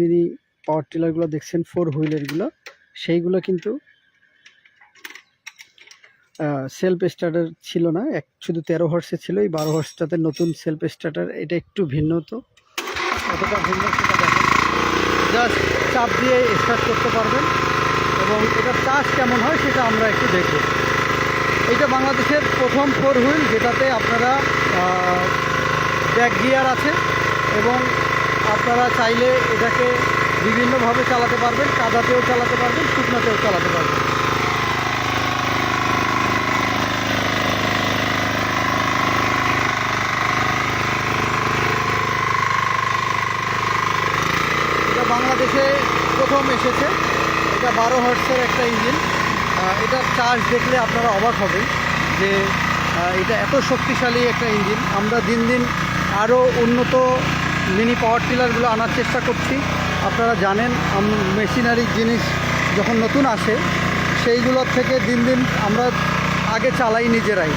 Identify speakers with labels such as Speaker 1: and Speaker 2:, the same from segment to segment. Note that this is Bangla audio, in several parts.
Speaker 1: মিনি পাওয়ার টিলারগুলো দেখছেন? ফোর হুইলারগুলো সেইগুলো কিন্তু সেলফ স্টার্টার ছিল না। এক, শুধু তেরো হর্সে ছিল। এই বারো হর্সটাতে নতুন সেলফ স্টার্টার এটা একটু ভিন্ন তো। কতটা ভিন্ন সেটা দেখেন জাস্ট চাপ দিয়ে স্টার্ট করতে পারবেন। এবং এটার চার্জ কেমন হয় সেটা আমরা একটু দেখব। এটা বাংলাদেশের প্রথম ফোর হুইল যেটাতে আপনারা ব্যাক গিয়ার আছে। এবং আপনারা চাইলে এটাকে বিভিন্নভাবে চালাতে পারবেন, কাদাতেও চালাতে পারবেন, শুকনাতেও চালাতে পারবেন। এটা বাংলাদেশে প্রথম এসেছে। এটা বারো হার্টসের একটা ইঞ্জিন। এটা চার্জ দেখলে আপনারা অবাক হবেন যে এটা এত শক্তিশালী একটা ইঞ্জিন। আমরা দিন দিন আরও উন্নত মিনি পাওয়ার টিলারগুলো আনার চেষ্টা করছি। আপনারা জানেন মেশিনারি জিনিস যখন নতুন আসে সেইগুলোর থেকে দিন দিন আমরা আগে চালাই নিজেরাই।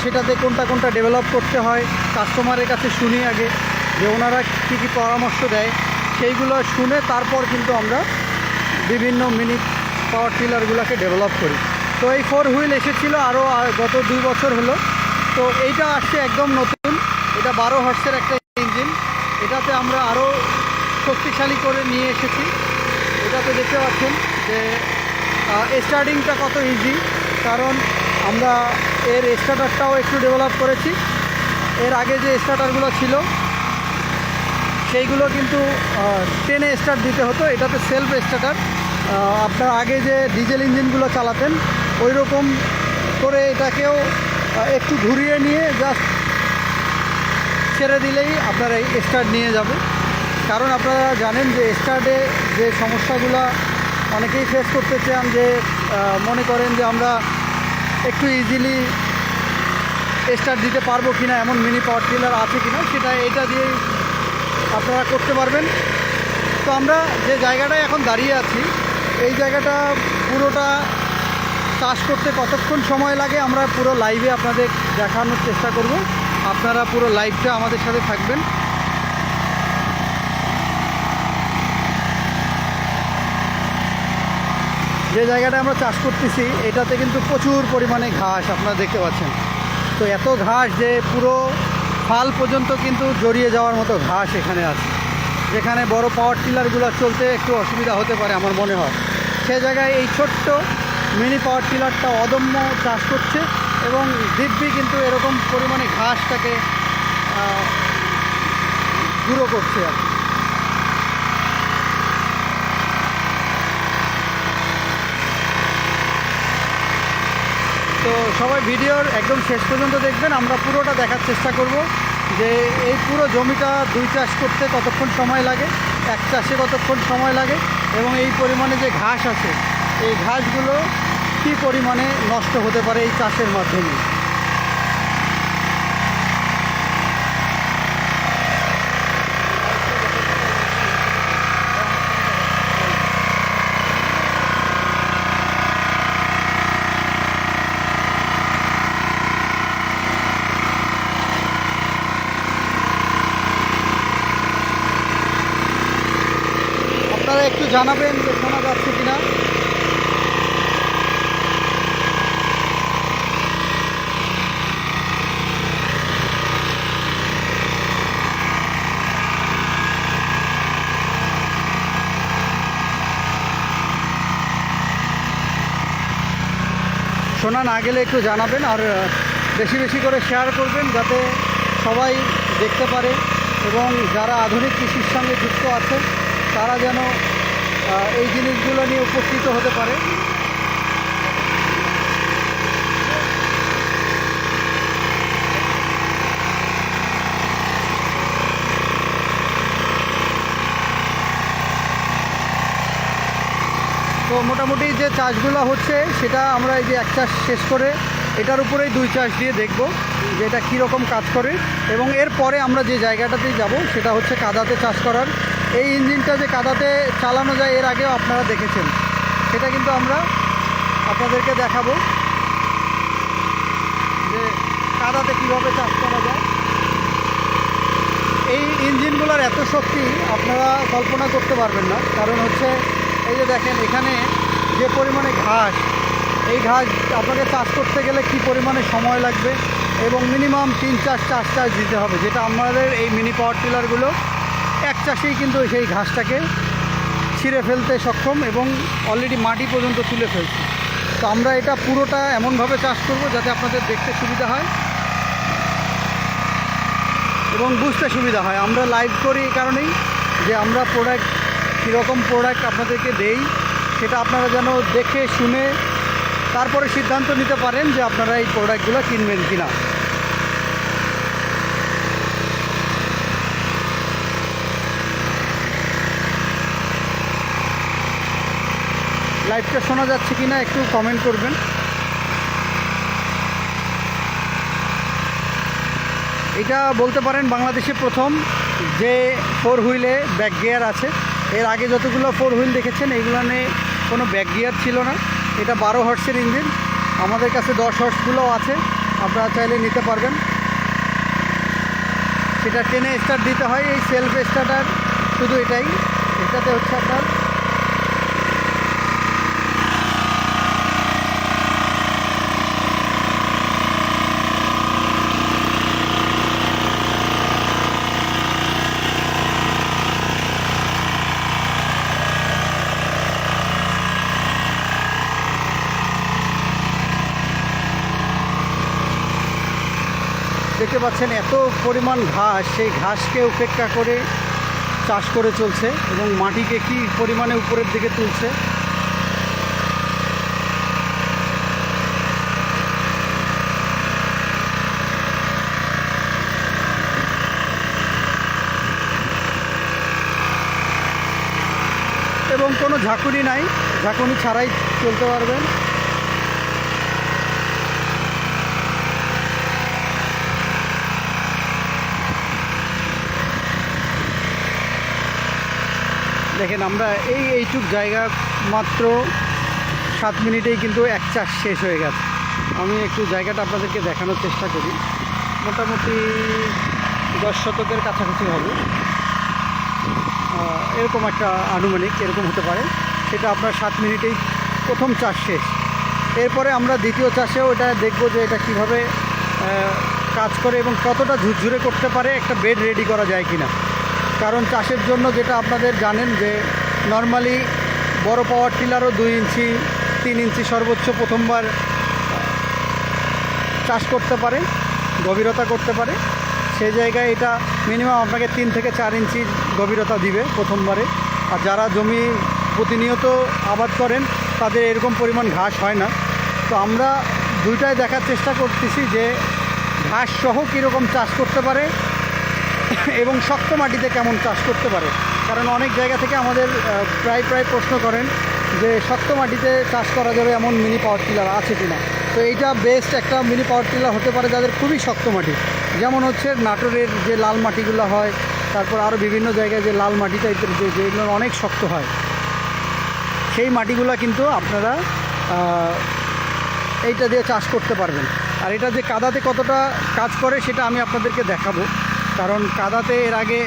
Speaker 1: সেটাতে কোনটা কোনটা ডেভেলপ করতে হয় কাস্টমারের কাছে শুনি আগে, যে ওনারা কী কী পরামর্শ দেয়, সেইগুলো শুনে তারপর কিন্তু আমরা বিভিন্ন মিনি পাওয়ার টিলারগুলোকে ডেভেলপ করি। তো এই ফোর হুইল এসেছিল আরও গত দুই বছর হলো। তো এইটা আসছে একদম নতুন, এটা বারো হর্সের একটা এটাতে আমরা আরও শক্তিশালী করে নিয়ে এসেছি। এটাতে দেখতে পাচ্ছেন যে স্টার্টিংটা কত ইজি কারণ আমরা এর স্টার্টারটাও একটু ডেভেলপ করেছি। এর আগে যে স্টার্টারগুলো ছিল, সেইগুলো কিন্তু টেনে স্টার্ট দিতে হতো। এটাতে সেলফ স্টার্টার আপনার আগে যে ডিজেল ইঞ্জিনগুলো চালাতেন ওই রকম করে এটাকেও একটু ঘুরিয়ে নিয়ে জাস্ট ছেড়ে দিলেই আপনারা এই স্টার্ট নিয়ে যাবে কারণ আপনারা জানেন যে স্টার্টে যে সমস্যাগুলো অনেকেই ফেস করতে চান যে মনে করেন যে আমরা একটু ইজিলি স্টার্ট দিতে পারব কি না এমন মিনি পাওয়ার টিলার আছে কি না সেটা এটা দিয়েই আপনারা করতে পারবেন। তো আমরা যে জায়গাটায় এখন দাঁড়িয়ে আছি, এই জায়গাটা পুরোটা চাষ করতে কতক্ষণ সময় লাগে আমরা পুরো লাইভে আপনাদের দেখানোর চেষ্টা করব। আপনারা পুরো লাইভটা আমাদের সাথে থাকবেন। যে জায়গাটা আমরা চাষ করতেছি, এটাতে কিন্তু প্রচুর পরিমাণে ঘাস আপনারা দেখতে পাচ্ছেন। তো এত ঘাস যে পুরো ফাল পর্যন্ত কিন্তু জড়িয়ে যাওয়ার মতো ঘাস এখানে আছে। যেখানে বড় পাওয়ার টিলারগুলো চলতে একটু অসুবিধা হতে পারে আমার মনে হয়। সে জায়গায় এই ছোট্ট মিনি পাওয়ার টিলারটা অদম্য চাষ করছে। এবং দিব্যি কিন্তু এরকম পরিমাণে ঘাসটাকে গুঁড়ো করছে আর কি। তো সবাই ভিডিওর একদম শেষ পর্যন্ত দেখবেন, আমরা পুরোটা দেখার চেষ্টা করব যে এই পুরো জমিটা দুই চাষ করতে কতক্ষণ সময় লাগে, এক চাষে কতক্ষণ সময় লাগে এবং এই পরিমাণে যে ঘাস আছে, এই ঘাসগুলো কী পরিমাণে নষ্ট হতে পারে এই চাষের মাধ্যমে? আপনারা একটু জানাবেন যে শোনা যাচ্ছে কিনা শোনা না গেলে একটু জানাবেন আর বেশি বেশি করে শেয়ার করবেন যাতে সবাই দেখতে পারে এবং যারা আধুনিক কৃষির সঙ্গে যুক্ত আছে তারা যেন এই জিনিসগুলো নিয়ে উপকৃত হতে পারে। তো মোটামুটি যে চাষগুলো হচ্ছে, সেটা আমরা এই যে এক চাষ শেষ করে এটার উপরেই দুই চাষ দিয়ে দেখব যে এটা কীরকম কাজ করে। এবং এরপরে আমরা যে জায়গাটাতেই যাব, সেটা হচ্ছে কাদাতে চাষ করার। এই ইঞ্জিনটা যে কাদাতে চালানো যায়, এর আগেও আপনারা দেখেছেন। সেটা কিন্তু আমরা আপনাদেরকে দেখাবো যে কাদাতে কীভাবে চাষ করা যায়। এই ইঞ্জিনগুলোর এত শক্তি আপনারা কল্পনা করতে পারবেন না। কারণ হচ্ছে এই যে দেখেন, এখানে যে পরিমাণে ঘাস, এই ঘাস আপনাকে চাষ করতে গেলে কি পরিমাণে সময় লাগবে? এবং মিনিমাম তিন চার চাষ চাষ দিতে হবে, যেটা আমাদের এই মিনি পাওয়ার টিলারগুলো এক চাষেই কিন্তু সেই ঘাসটাকে ছিঁড়ে ফেলতে সক্ষম এবং অলরেডি মাটি পর্যন্ত তুলে ফেলছে। তো আমরা এটা পুরোটা এমনভাবে চাষ করব যাতে আপনাদের দেখতে সুবিধা হয় এবং বুঝতে সুবিধা হয়। আমরা লাইভ করি এই কারণেই যে আমরা প্রোডাক্ট কীরকম প্রোডাক্ট আপনাদেরকে দেই, সেটা আপনারা যেন দেখে, শুনে, তারপরে সিদ্ধান্ত নিতে পারেন যে আপনারা এই প্রোডাক্টগুলো কিনবেন কি না লাইভটা শোনা যাচ্ছে কি না একটু কমেন্ট করবেন। এটা বলতে পারেন বাংলাদেশে প্রথম যে ফোর হুইলে ব্যাক গিয়ার আছে। এর আগে যতগুলো ফোর হুইল দেখেছেন এইগুলো নিয়ে কোনো ব্যাক গিয়ার ছিল না। এটা বারো হর্সের ইঞ্জিন আমাদের কাছে দশ হর্সগুলোও আছে। আপনারা চাইলে নিতে পারবেন। সেটা টেনে স্টার্ট দিতে হয়। এই সেলফ স্টার্টার শুধু এটাই। এটাতে হচ্ছে আপনার দেখতে পাচ্ছেন এত পরিমাণ ঘাস, সেই ঘাসকে উপেক্ষা করে চাষ করে চলছে এবং মাটিকে কি পরিমাণে উপরের দিকে তুলছে। এবং কোনো ঝাঁকুনি নাই, ঝাঁকুনি ছাড়াই চলতে পারবেন। দেখেন, আমরা এই এইটুক জায়গা মাত্র সাত মিনিটেই কিন্তু এক চাষ শেষ হয়ে গেছে। আমি একটু জায়গাটা আপনাদেরকে দেখানোর চেষ্টা করি। মোটামুটি দশ শতকের কাছাকাছি হবে। এরকম একটা আনুমানিক এরকম হতে পারে। সেটা আপনার সাত মিনিটেই প্রথম চাষ শেষ। এরপরে আমরা দ্বিতীয় চাষেও এটা দেখব যে এটা কীভাবে কাজ করে এবং কতটা ঝুরঝুরে করতে পারে, একটা বেড রেডি করা যায় কিনা। কারণ চাষের জন্য যেটা আপনাদের জানেন যে নর্মালি বড় পাওয়ার টিলারও দুই ইঞ্চি, তিন ইঞ্চি সর্বোচ্চ প্রথমবার চাষ করতে পারে, গভীরতা করতে পারে। সেই জায়গায় এটা মিনিমাম আপনাকে তিন থেকে চার ইঞ্চি গভীরতা দিবে প্রথমবারে। আর যারা জমি প্রতিনিয়ত আবাদ করেন, তাদের এরকম পরিমাণ ঘাস হয় না। তো আমরা দুইটাই দেখার চেষ্টা করতেছি যে ঘাস সহ কীরকম চাষ করতে পারে। এবং শক্ত মাটিতে কেমন চাষ করতে পারে? কারণ অনেক জায়গা থেকে আমাদের প্রায় প্রায় প্রশ্ন করেন যে শক্ত মাটিতে চাষ করা যাবে এমন মিনি পাওয়ার টিলার আছে কি না তো এইটা বেস্ট একটা মিনি পাওয়ার টিলার হতে পারে যাদের খুবই শক্ত মাটি। যেমন হচ্ছে নাটোরের যে লাল মাটিগুলো হয়, তারপর আরও বিভিন্ন জায়গায় যে লাল মাটি টাইপের যে যেগুলো অনেক শক্ত হয়। সেই মাটিগুলো কিন্তু আপনারা এইটা দিয়ে চাষ করতে পারবেন। আর এটা যে কাদাতে কতটা কাজ করে সেটা আমি আপনাদেরকে দেখাবো। কারণ কাদাতে এর আগে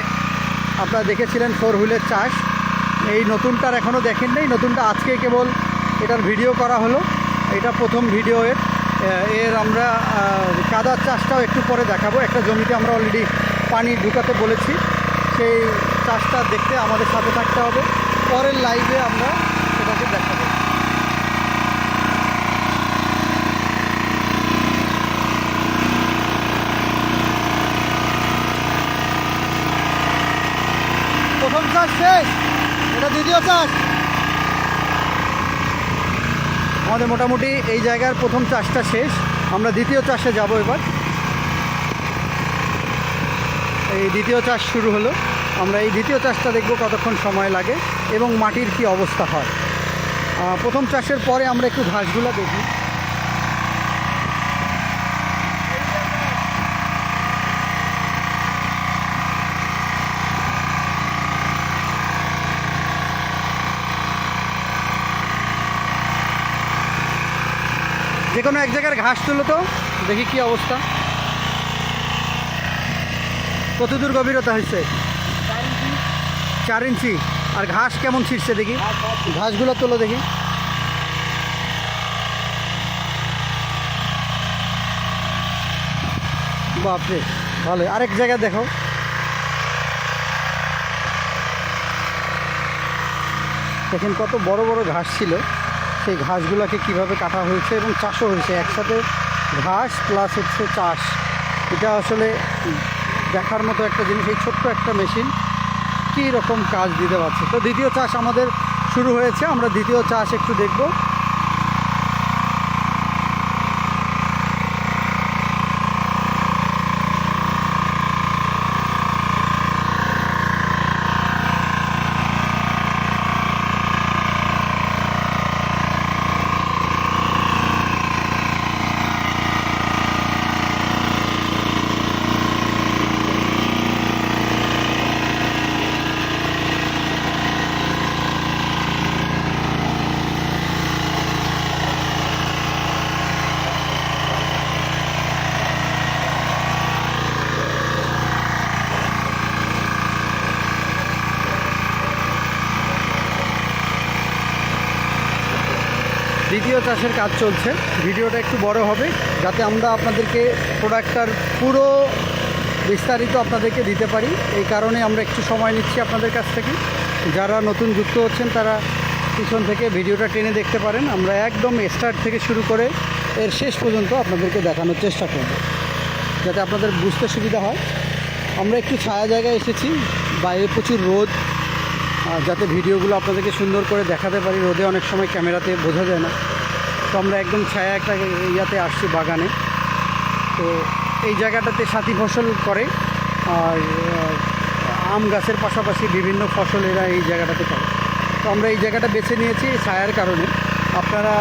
Speaker 1: আপনারা দেখেছিলেন ফোর হুইলের চাষ। এই নতুনটার এখনও দেখেন নাই, নতুনটা আজকে কেবল এটার ভিডিও করা হলো। এটা প্রথম ভিডিও এর। এর আমরা কাদার চাষটাও একটু পরে দেখাবো। একটা জমিতে আমরা অলরেডি পানি ঢুকাতে বলেছি। সেই চাষটা দেখতে আমাদের সাথে থাকতে হবে। পরের লাইভে আমরা সেটাকে দেখাবো প্রথম চাষ শেষ এটা দ্বিতীয় চাষ। আমাদের মোটামুটি এই জায়গার প্রথম চাষটা শেষ। আমরা দ্বিতীয় চাষে যাব এবার। এই দ্বিতীয় চাষ শুরু হলো। আমরা এই দ্বিতীয় চাষটা দেখব কতক্ষণ সময় লাগে এবং মাটির কি অবস্থা হয়। প্রথম চাষের পরে আমরা একটু ঘাসগুলো দেখি। কোনো এক জায়গার ঘাস তুলো তো? দেখি কি অবস্থা। কতদূর গভীরতা হয়েছে? চার ইঞ্চি। আর ঘাস কেমন ছিটছে দেখি? ঘাসগুলো তোলো দেখি। বাপরে ভালো আরেক জায়গায় দেখো। দেখেন কত বড় বড় ঘাস ছিল। সেই ঘাসগুলোকে কীভাবে কাটা হয়েছে এবং চাষও হয়েছে। একসাথে ঘাস প্লাস হচ্ছে চাষ। এটা আসলে দেখার মতো একটা জিনিস, এই ছোট্ট একটা মেশিন কী রকম কাজ দিতে পারছে? তো দ্বিতীয় চাষ আমাদের শুরু হয়েছে, আমরা দ্বিতীয় চাষ একটু দেখব দ্বিতীয় চাষের কাজ চলছে। ভিডিওটা একটু বড় হবে, যাতে আমরা আপনাদেরকে প্রোডাক্টটার পুরো বিস্তারিত আপনাদেরকে দিতে পারি। এই কারণে আমরা একটু সময় নিচ্ছি আপনাদের কাছ থেকে। যারা নতুন যুক্ত হচ্ছেন, তারা পিছন থেকে ভিডিওটা টেনে দেখতে পারেন। আমরা একদম স্টার্ট থেকে শুরু করে এর শেষ পর্যন্ত আপনাদেরকে দেখানোর চেষ্টা করব, যাতে আপনাদের বুঝতে সুবিধা হয়। আমরা একটু ছায়া জায়গায় এসেছি, বাইরে প্রচুর রোদ যাতে ভিডিওগুলো আপনাদেরকে সুন্দর করে দেখাতে পারি। রোদে অনেক সময় ক্যামেরাতে বোঝা যায় না। তো আমরা একদম ছায়া একটা ইয়াতে আসছি বাগানে। তো এই জায়গাটাতে সাথী ফসল করে আর আম গাছের পাশাপাশি বিভিন্ন ফসল এরা এই জায়গাটাতে করে। তো আমরা এই জায়গাটা বেছে নিয়েছি ছায়ার কারণে। আপনারা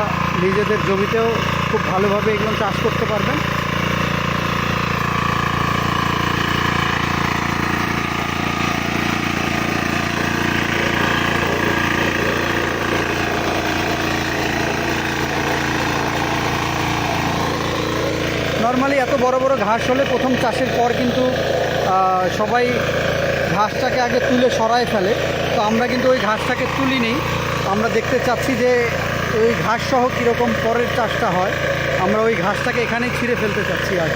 Speaker 1: নিজেদের জমিতেও খুব ভালোভাবে এগুলো চাষ করতে পারবেন। নর্মালি এত বড় বড় ঘাস হলে প্রথম চাষের পর কিন্তু সবাই ঘাসটাকে আগে তুলে সরায় ফেলে। তো আমরা কিন্তু ওই ঘাসটাকে তুলি নেই আমরা দেখতে চাচ্ছি যে ওই ঘাস সহ কীরকম পরের চাষটা হয়। আমরা ওই ঘাসটাকে এখানেই ছিঁড়ে ফেলতে চাচ্ছি আর।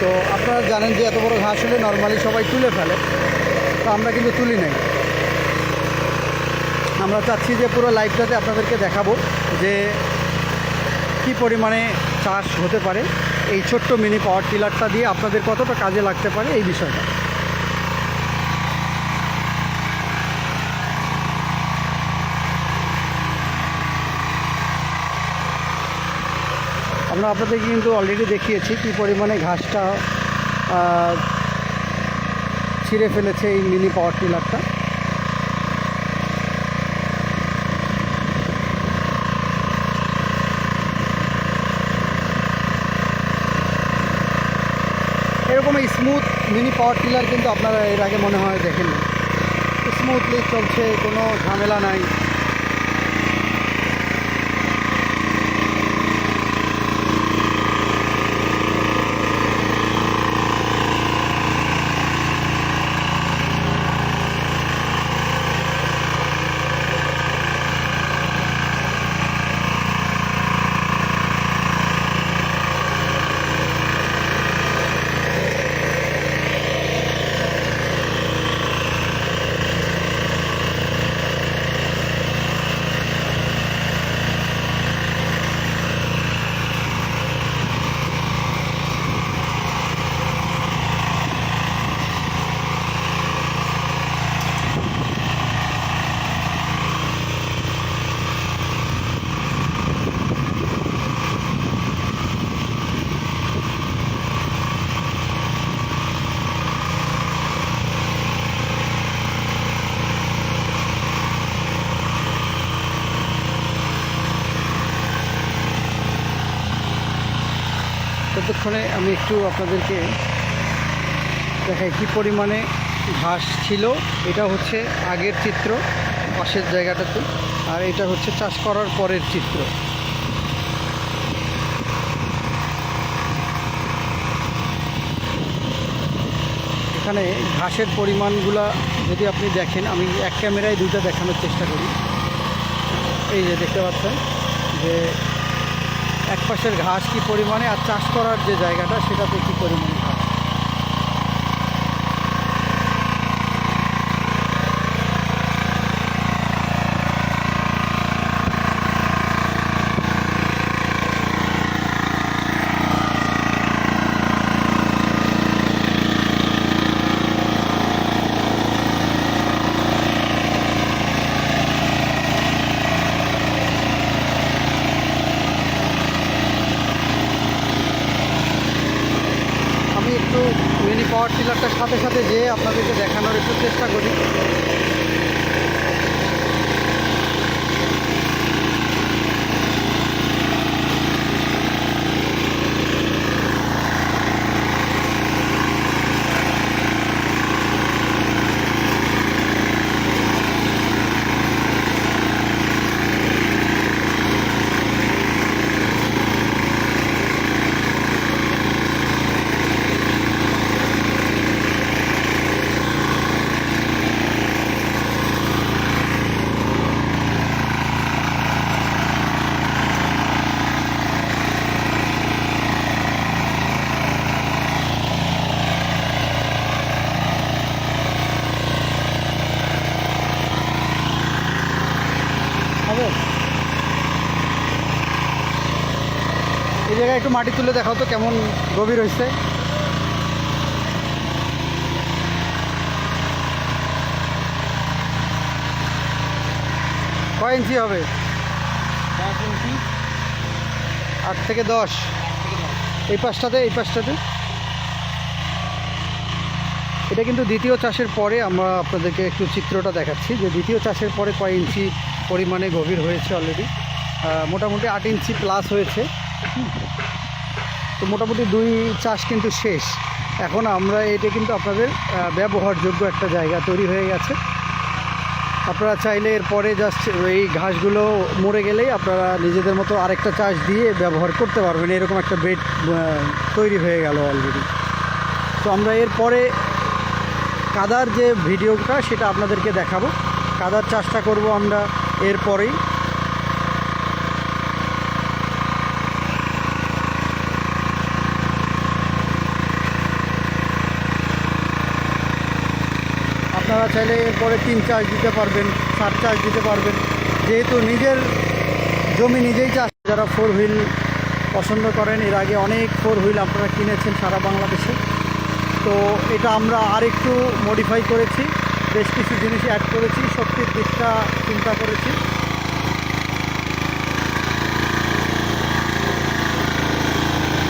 Speaker 1: তো আপনারা জানেন যে এত বড় ঘাস হলে নর্মালি সবাই তুলে ফেলে। তো আমরা কিন্তু তুলি নেই। আমরা চাচ্ছি যে পুরো লাইফটাতে আপনাদেরকে দেখাবো যে কি পরিমাণে চাষ হতে পারে। এই ছোট্ট মিনি পাওয়ার টিলারটা দিয়ে আপনাদের কতটা কাজে লাগতে পারে এই বিষয়টা। আমরা আপনাদেরকে কিন্তু অলরেডি দেখিয়েছি কি পরিমাণে ঘাসটা ছিঁড়ে ফেলেছে এই মিনি পাওয়ার টিলারটা এরকম স্মুথ মিনি পাওয়ার টিলার কিন্তু আপনারা এর আগে মনে হয় দেখেন স্মুথলি চলছে, কোনো ঝামেলা নাই। ততক্ষণে আমি একটু আপনাদেরকে দেখাই কী পরিমাণে ঘাস ছিল। এটা হচ্ছে আগের চিত্র, পাশের জায়গাটাতে। আর এটা হচ্ছে চাষ করার পরের চিত্র। এখানে ঘাসের পরিমাণগুলা যদি আপনি দেখেন, আমি এক ক্যামেরায় দুইটা দেখানোর চেষ্টা করি। এই যে দেখতে পাচ্ছেন যে এক পাশের ঘাস কি পরিমাণে আর চাষ করার যে জায়গাটা সেটাতে কি পরিমাণে ঘাস আমি একটু মিনি পাওয়ার টিলারটার সাথে সাথে যেয়ে আপনাদেরকে দেখানোর একটু চেষ্টা করি হবে এই জায়গায় একটু মাটি তুলে দেখাও তো কেমন গভীর হয়েছে। কয় ইঞ্চি হবে? আট থেকে দশ। এই পাশটাতে এই পাশটাতে। এটা কিন্তু দ্বিতীয় চাষের পরে আমরা আপনাদেরকে একটু চিত্রটা দেখাচ্ছি যে দ্বিতীয় চাষের পরে কয় ইঞ্চি পরিমাণে গভীর হয়েছে অলরেডি মোটামুটি আট ইঞ্চি প্লাস হয়েছে। হুম। তো মোটামুটি দুই চাষ কিন্তু শেষ। এখন আমরা এটা কিন্তু আপনাদের ব্যবহারযোগ্য একটা জায়গা তৈরি হয়ে গেছে। আপনারা চাইলে এরপরে জাস্ট এই ঘাসগুলো মরে গেলেই আপনারা নিজেদের মতো আরেকটা চাষ দিয়ে ব্যবহার করতে পারবেন। এরকম একটা বেড তৈরি হয়ে গেল অলরেডি তো আমরা এরপরে কাদার যে ভিডিওটা, সেটা আপনাদেরকে দেখাবো। কাদার চাষটা করব আমরা এরপরেই আপনারা চাইলে এরপরে তিন চার্জ দিতে পারবেন সাত চার্জ দিতে পারবেন। যেহেতু নিজের জমি নিজেই চাষ, যারা ফোর হুইল পছন্দ করেন, এর আগে অনেক ফোর হুইল আপনারা কিনেছেন সারা বাংলাদেশে। তো এটা আমরা আর একটু মডিফাই করেছি, বেশ কিছু জিনিস অ্যাড করেছি, শক্তির দিকটা চিন্তা করেছি।